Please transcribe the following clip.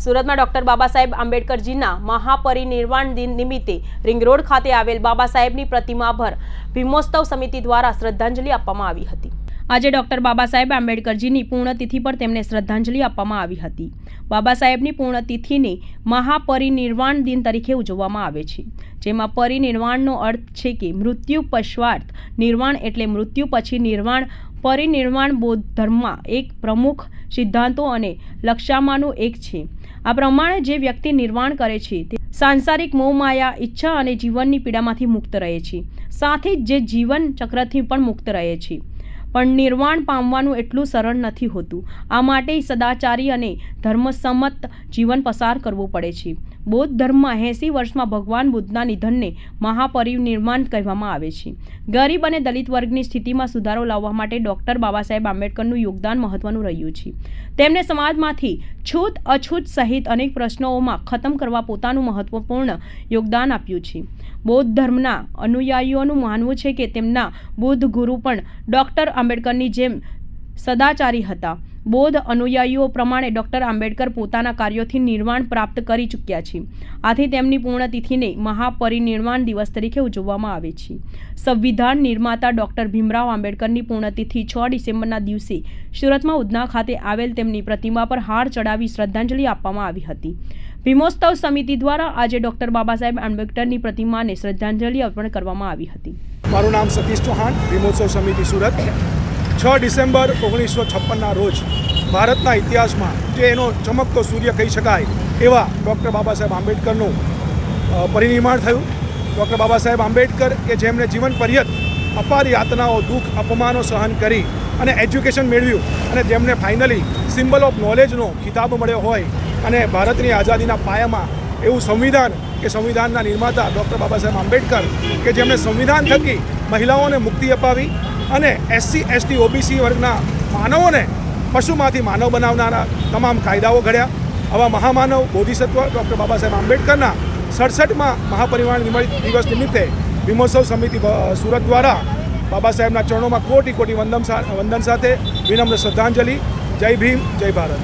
સુરતમાં ડોક્ટર બાબા સાહેબ આંબેડકરજીના મહાપરિનિર્વાણ દિન નિમિત્તે રિંગ રોડ ખાતે આવેલ બાબા સાહેબની પ્રતિમા પર ભીમોત્સવ સમિતિ દ્વારા શ્રદ્ધાંજલિ આપવામાં આવી હતી. આજે ડૉક્ટર બાબા સાહેબ આંબેડકરજીની પૂર્ણતિથિ પર તેમને શ્રદ્ધાંજલિ આપવામાં આવી હતી. બાબા સાહેબની પૂર્ણતિથિને મહાપરિનિર્વાણ દિન તરીકે ઉજવવામાં આવે છે, જેમાં પરિનિર્વાણનો અર્થ છે કે મૃત્યુ પશ્વાર્થ. નિર્વાણ એટલે મૃત્યુ પછી નિર્વાણ, પરિનિર્વાણ બૌદ્ધ ધર્મમાં એક પ્રમુખ સિદ્ધાંતો અને લક્ષ્યામાંનું એક છે. આ પ્રમાણે જે વ્યક્તિ નિર્વાણ કરે છે, તે સાંસારિક મોહમાયા ઈચ્છા અને જીવનની પીડામાંથી મુક્ત રહે છે. સાથે જ જે જીવન ચક્રથી પણ મુક્ત રહે છે. પણ નિર્વાણ પામવાનું એટલું સરળ નથી હોતું. આ માટે સદાચારી અને ધર્મસંમત જીવન પસાર કરવું પડે છે. બૌદ્ધ ધર્મમાં એંસી વર્ષમાં ભગવાન બુદ્ધના નિધનને મહાપરિનિર્વાણ કહેવામાં આવે છે. ગરીબ અને દલિત વર્ગની સ્થિતિમાં સુધારો લાવવા માટે ડૉક્ટર બાબા સાહેબ આંબેડકરનું યોગદાન મહત્વનું રહ્યું છે. તેમણે સમાજમાંથી છૂત અછૂત સહિત અનેક પ્રશ્નોમાં ખતમ કરવા પોતાનું મહત્વપૂર્ણ યોગદાન આપ્યું છે. બૌદ્ધ ધર્મના અનુયાયીઓનું માનવું છે કે તેમના બુદ્ધ ગુરુ પણ ડૉક્ટર આંબેડકરની જેમ સદાચારી હતા. બૌદ્ધ અનુયાયીઓ પ્રમાણે ડૉક્ટર આંબેડકર પોતાના કાર્યોથી નિર્વાણ પ્રાપ્ત કરી ચૂક્યા છે. આથી તેમની પૂર્ણતિથિને મહાપરિનિર્વાણ દિવસ તરીકે ઉજવવામાં આવે છે. સંવિધાન નિર્માતા ડૉક્ટર ભીમરાવ આંબેડકરની પૂર્ણતિથિ છ ડિસેમ્બરના દિવસે સુરતમાં ઉધના ખાતે આવેલ તેમની પ્રતિમા પર હાર ચડાવી શ્રદ્ધાંજલિ આપવામાં આવી હતી. ભીમોત્સવ સમિતિ દ્વારા આજે ડૉક્ટર બાબા સાહેબ આંબેડકરની પ્રતિમાને શ્રદ્ધાંજલિ અર્પણ કરવામાં આવી હતી. મારું નામ સતીશ ચૌહાણ ભીમોત્સવ સમિતિ સુરત. છ ડિસેમ્બર ઓગણીસો છપ્પનના રોજ ભારતના ઇતિહાસમાં જે એનો ચમકતો સૂર્ય કહી શકાય એવા ડૉક્ટર બાબા સાહેબ આંબેડકરનું પરિનિર્માણ થયું. ડૉક્ટર બાબા સાહેબ આંબેડકર કે જેમણે જીવન પર્યત અપાર યાતનાઓ દુઃખ, અપમાનો સહન કરી અને એજ્યુકેશન મેળવ્યું અને જેમને ફાઇનલી સિમ્બલ ઓફ નોલેજનો ખિતાબ મળ્યો હોય અને ભારતની આઝાદીના પાયામાં એવું સંવિધાન કે સંવિધાનના નિર્માતા ડૉક્ટર બાબા સાહેબ આંબેડકર કે જેમણે સંવિધાન થકી મહિલાઓને મુક્તિ અપાવી અને એસસી, એસટી, ઓબીસી વર્ગના માનવોને પશુમાંથી માનવ બનાવનારા તમામ કાયદાઓ ઘડ્યા. આવા મહામાનવ બોધિસત્વ ડૉક્ટર બાબા સાહેબ આંબેડકરના સડસઠમાં મહાપરિવાર દિવસ નિમિત્તે ભીમોત્સવ સમિતિ સુરત દ્વારા બાબા સાહેબના ચરણોમાં કોટી કોટી વંદન વંદન સાથે વિનમ્ર શ્રદ્ધાંજલિ. જય ભીમ, જય ભારત.